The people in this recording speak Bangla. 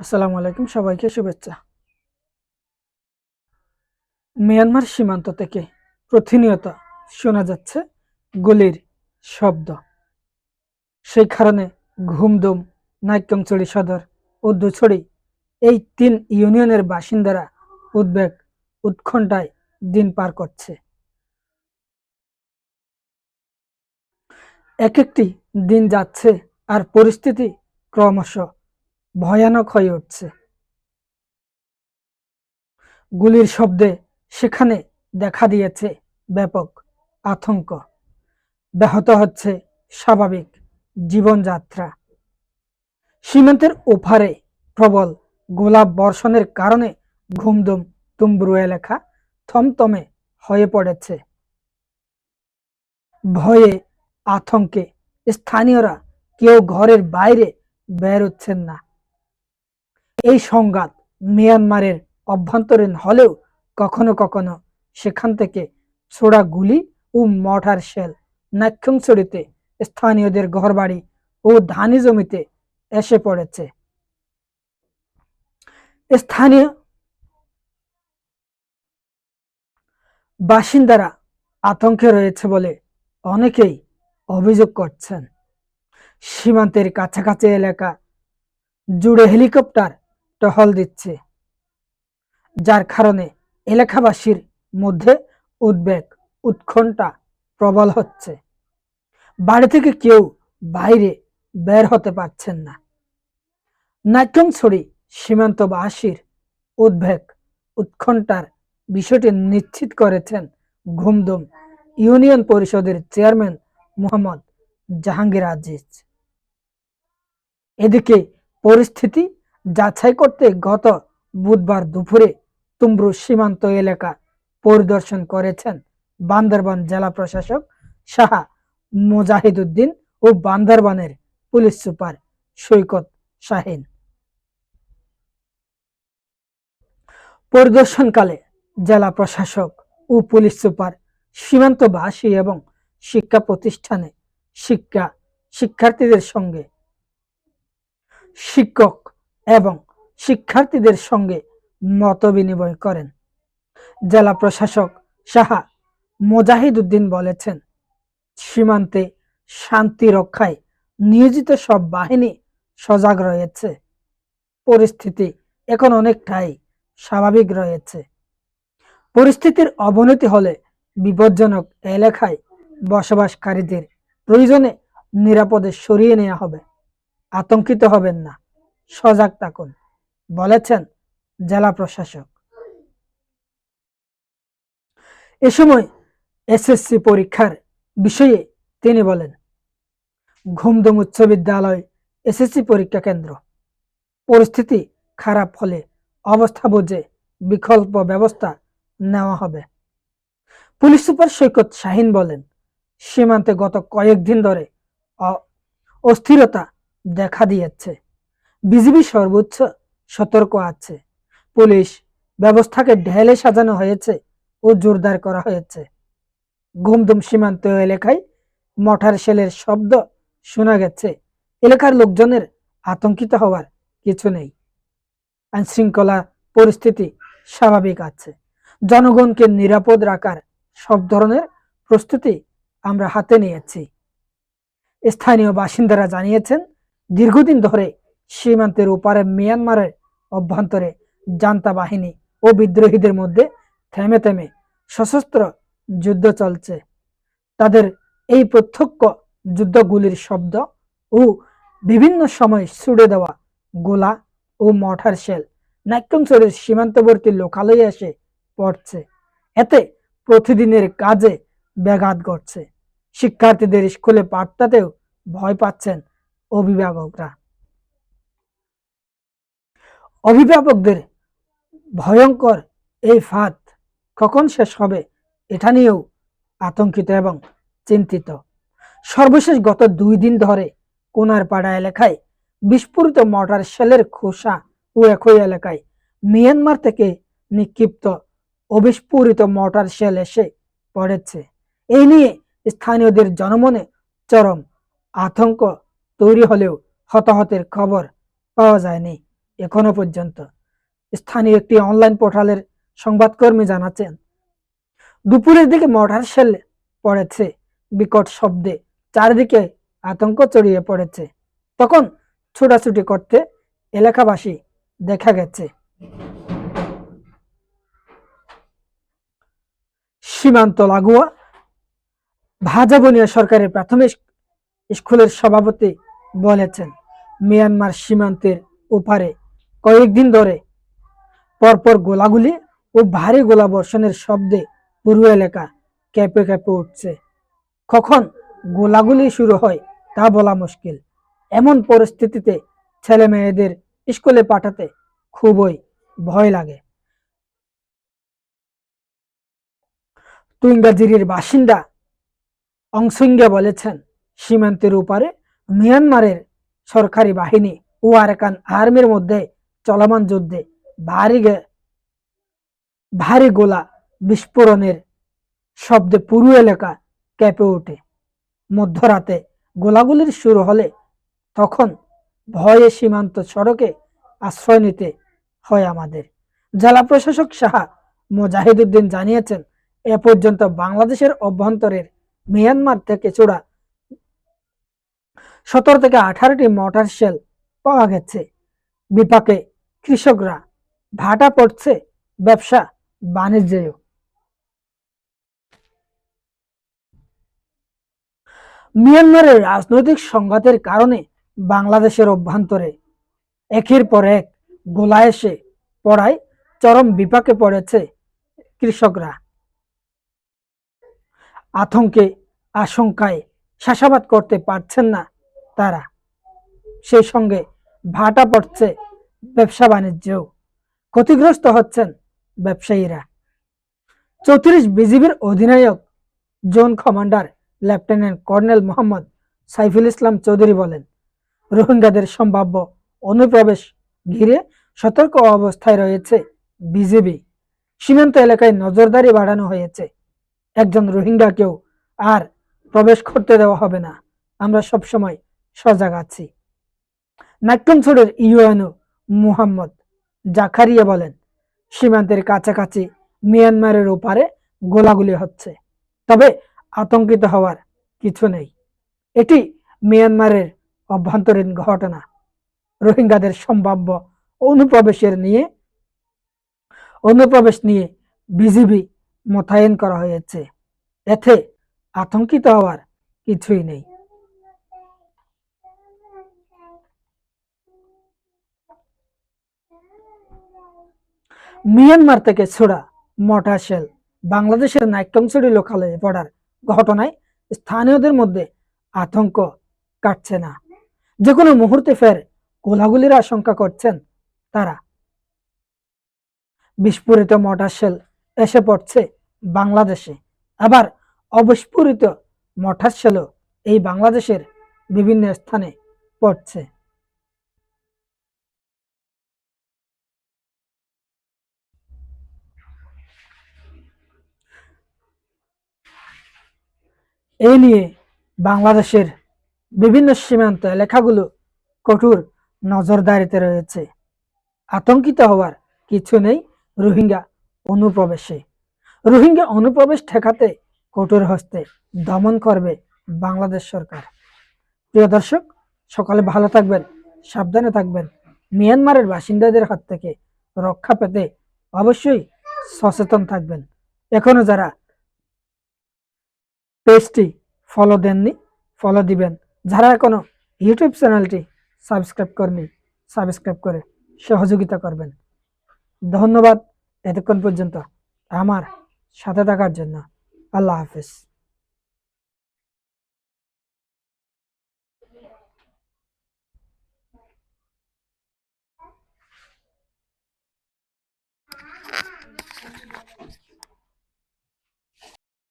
আসসালামু আলাইকুম, সবাইকে শুভেচ্ছা। মিয়ানমার সীমান্ত থেকে প্রতিনিয়ত শোনা যাচ্ছে গুলির শব্দ। সেই কারণে ঘুমদুম নাইক্যংচড়ি সদর ও দুছড়ি এই তিন ইউনিয়নের বাসিন্দারা উদ্বেগ, উৎকণ্ঠায় দিন পার করছে। এক একটি দিন যাচ্ছে আর পরিস্থিতি ক্রমশ ভয়ানক হয়ে উঠছে। গুলির শব্দে সেখানে দেখা দিয়েছে ব্যাপক আতঙ্ক। ব্যাহত হচ্ছে স্বাভাবিক জীবনযাত্রা। সীমান্তের ওপারে প্রবল গোলাপ বর্ষণের কারণে ঘুমদুম তুম্বরু এলাকা থমথমে হয়ে পড়েছে। ভয়ে আতঙ্কে স্থানীয়রা কেউ ঘরের বাইরে বেরোচ্ছেন না। এই সংঘাত মিয়ানমারের অভ্যন্তরীণ হলেও কখনো কখনো সেখান থেকে ছোড়া গুলি ও মঠার শেল নাক্ষংছড়িতে স্থানীয়দের ঘরবাড়ি ও ধানি জমিতে এসে পড়েছে। স্থানীয় বাসিন্দারা আতঙ্কে রয়েছে বলে অনেকেই অভিযোগ করছেন। সীমান্তের কাছাকাছি এলাকা জুড়ে হেলিকপ্টার টহল দিচ্ছে। যার কারণে এলাকাবাসীর মধ্যে উদ্বেগ, উৎকণ্ঠা প্রবল হচ্ছে। বাড়ি থেকে কেউ বাইরে বের হতে পারছেন না। নাট্যংছড়ি সীমান্তবাসীর উদ্বেগ, উৎকণ্ঠার বিষয়টি নিশ্চিত করেছেন ঘুমদুম ইউনিয়ন পরিষদের চেয়ারম্যান মোহাম্মদ জাহাঙ্গীর আজিজ। এদিকে পরিস্থিতি যাচাই করতে গত বুধবার দুপুরে তুমরু সীমান্ত এলাকা পরিদর্শন করেছেন বান্দরবান জেলা প্রশাসক শাহ মুজাহিদুদ্দিন ও বান্দরবানের পুলিশ সুপার সৈকত শাহিন। পরিদর্শনকালে জেলা প্রশাসক ও পুলিশ সুপার সীমান্তবাসী এবং শিক্ষা প্রতিষ্ঠানে শিক্ষা শিক্ষার্থীদের সঙ্গে শিক্ষক এবং শিক্ষার্থীদের সঙ্গে মত বিনিময় করেন। জেলা প্রশাসক সাহা মোজাহিদ উদ্দিন বলেছেন, সীমান্তে শান্তি রক্ষায় নিয়োজিত সব বাহিনী সজাগ রয়েছে। পরিস্থিতি এখন অনেকটাই স্বাভাবিক রয়েছে। পরিস্থিতির অবনতি হলে বিপজ্জনক এলাকায় বসবাসকারীদের প্রয়োজনে নিরাপদে সরিয়ে নেওয়া হবে। আতঙ্কিত হবেন না। সজাগ থাকুন, বলেছেন জেলা প্রশাসক। এ সময় এসএসসি পরীক্ষার বিষয়ে তিনি বলেন ঘুমদম উচ্চ বিদ্যালয় এসএসসি পরীক্ষা কেন্দ্র। পরিস্থিতি খারাপ হলে অবস্থা বুঝে বিকল্প ব্যবস্থা নেওয়া হবে। পুলিশ সুপার সৈকত শাহিন বলেন, সীমান্তে গত কয়েকদিন ধরে অস্থিরতা দেখা দিয়েছে। বিজিবি সর্বোচ্চ সতর্ক আছে। পুলিশ ব্যবস্থাকে ঢেলে সাজানো হয়েছে ও জোরদার করা হয়েছে। গুমদুম সীমান্ত এলাকায় মঠার শেলের শব্দ শোনা গেছে। এলাকার লোকজনের আতঙ্কিত হওয়ার কিছু নেই। আইন শৃঙ্খলা পরিস্থিতি স্বাভাবিক আছে। জনগণকে নিরাপদ রাখার সব ধরনের প্রস্তুতি আমরা হাতে নিয়েছি। স্থানীয় বাসিন্দারা জানিয়েছেন, দীর্ঘদিন ধরে সীমান্তের ওপারে মিয়ানমারের অভ্যন্তরে জান্তা বাহিনী ও বিদ্রোহীদের মধ্যে থেমে থেমে সশস্ত্র যুদ্ধ চলছে। তাদের এই প্রত্যক্ষ যুদ্ধগুলির শব্দ ও বিভিন্ন সময় ছুড়ে দেওয়া গোলা ও মঠার শেল নাট্যংশরের সীমান্তবর্তী লোকালয়ে এসে পড়ছে। এতে প্রতিদিনের কাজে ব্যাঘাত ঘটছে। শিক্ষার্থীদের স্কুলে পাঠটাতেও ভয় পাচ্ছেন অভিভাবকরা। অভিভাবকদের ভয়ঙ্কর এই ফাঁদ কখন শেষ হবে এটা নিয়েও আতঙ্কিত এবং চিন্তিত। সর্বশেষ গত দুই দিন ধরে কোনারপাড়া এলাকায় বিস্ফোরিত মর্টার শেলের খোসা ও একই এলাকায় মিয়ানমার থেকে নিক্ষিপ্ত অবিস্ফোরিত মর্টার শেল এসে পড়েছে। এই নিয়ে স্থানীয়দের জনমনে চরম আতঙ্ক তৈরি হলেও হতাহতের খবর পাওয়া যায়নি। এখনও পর্যন্ত। স্থানীয় একটি অনলাইন পোর্টালের সংবাদকর্মী জানাচ্ছেন, দুপুরের দিকে মর্টার শেল পড়েছে, বিকট শব্দে চারিদিকে আতঙ্ক ছড়িয়ে পড়েছে। তখন ছোটাছুটি করতে এলাকাবাসী দেখা গেছে। সীমান্ত লাগোয়া ভাজাবনিয়া সরকারের প্রাথমিক স্কুলের সভাপতি বলেছেন, মিয়ানমার সীমান্তের ওপারে কয়েকদিন ধরে পরপর গোলাগুলি ও ভারী গোলা বর্ষণের শব্দে পুরো এলাকা কেঁপে কেঁপে উঠছে। কখন গোলাগুলি শুরু হয় তা বলা মুশকিল। এমন পরিস্থিতিতে ছেলে মেয়েদের স্কুলে পাঠাতে খুবই ভয় লাগে। তুঙ্গাজিরির বাসিন্দা অংসিঙ্গা বলেছেন, সীমান্তের উপারে মিয়ানমারের সরকারি বাহিনী ও আরাকান আর্মির মধ্যে চলমান যুদ্ধে ভারী ভারী গোলা বিস্ফোরণের শব্দে পুরো এলাকা কেঁপে ওঠে। মধ্যরাতে গোলাগুলির শুরু হলে তখন ভয়ে সীমান্ত সড়কে আশ্রয় নিতে হয় আমাদের। জেলা প্রশাসক সাহা মোজাহিদুদ্দিন জানিয়েছেন, এ পর্যন্ত বাংলাদেশের অভ্যন্তরের মিয়ানমার থেকে চূড়া সতেরো থেকে আঠারোটি মোটর শেল পাওয়া গেছে। বিপাকে কৃষকরা ভাটা পড়ছে, ব্যবসা বাণিজ্যেও। মিয়ানমারের রাজনৈতিক সংঘাতের কারণে বাংলাদেশের অভ্যন্তরে একের পর এক গোলা এসে পড়ায় চরম বিপাকে পড়েছে কৃষকরা। আতঙ্কে, আশঙ্কায় চাষাবাদ করতে পারছেন না তারা। সেই সঙ্গে ভাটা পড়ছে ব্যবসা বাণিজ্যেও ক্ষতিগ্রস্ত হচ্ছেন ব্যবসায়ীরা। চৌত্রিশ বিজিবির অধিনায়ক zone commander lieutenant colonel Mohammad Saiful Islam Chowdhury বলেন, রোহিঙ্গাদের সম্ভাব্য অনুপ্রবেশ ঘিরে সতর্ক অবস্থায় রয়েছে বিজিবি। সীমান্ত এলাকায় নজরদারি বাড়ানো হয়েছে। একজন রোহিঙ্গাকেও আর প্রবেশ করতে দেওয়া হবে না। আমরা সবসময় সজাগ আছি। নাট্যমছড়ের ইউএনও মুহাম্মদ জাকারিয়া বলেন, সীমান্তের কাছাকাছি মিয়ানমারের ওপারে গোলাগুলি হচ্ছে। তবে আতঙ্কিত হওয়ার কিছু নেই। এটি মিয়ানমারের অভ্যন্তরীণ ঘটনা। রোহিঙ্গাদের সম্ভাব্য অনুপ্রবেশের নিয়ে, অনুপ্রবেশ নিয়ে বিজিবি মোতায়েন করা হয়েছে। এতে আতঙ্কিত হওয়ার কিছুই নেই। মিয়ানমার থেকে ছোড়া মোটা শেল বাংলাদেশের নাইকংছড়ি লোকালয়ে পড়ার ঘটনায় স্থানীয়দের মধ্যে আতঙ্ক কাটছে না। যে কোনো মুহূর্তে ফের গোলাগুলির আশঙ্কা করছেন তারা। বিস্ফোরিত মোটর শেল এসে পড়ছে বাংলাদেশে। আবার অবিস্ফোরিত মোটর শেলও এই বাংলাদেশের বিভিন্ন স্থানে পড়ছে। এই নিয়ে বাংলাদেশের বিভিন্ন সীমান্ত এলাকাগুলো কঠোর নজরদারিতে রয়েছে। আতঙ্কিত হওয়ার কিছু নেই রোহিঙ্গা অনুপ্রবেশে। রোহিঙ্গা অনুপ্রবেশ ঠেকাতে কঠোর হস্তে দমন করবে বাংলাদেশ সরকার। প্রিয় দর্শক, সকালে ভালো থাকবেন, সাবধানে থাকবেন। মিয়ানমারের বাসিন্দাদের হাত থেকে রক্ষা পেতে অবশ্যই সচেতন থাকবেন। এখনও যারা পেজটি ফলো দেননি ফলো দিবেন। যারা এখনও ইউটিউব চ্যানেলটি সাবস্ক্রাইব করেনি সাবস্ক্রাইব করে সহযোগিতা করবেন। ধন্যবাদ এতক্ষণ পর্যন্ত আমার সাথে থাকার জন্য। আল্লাহ হাফিজ।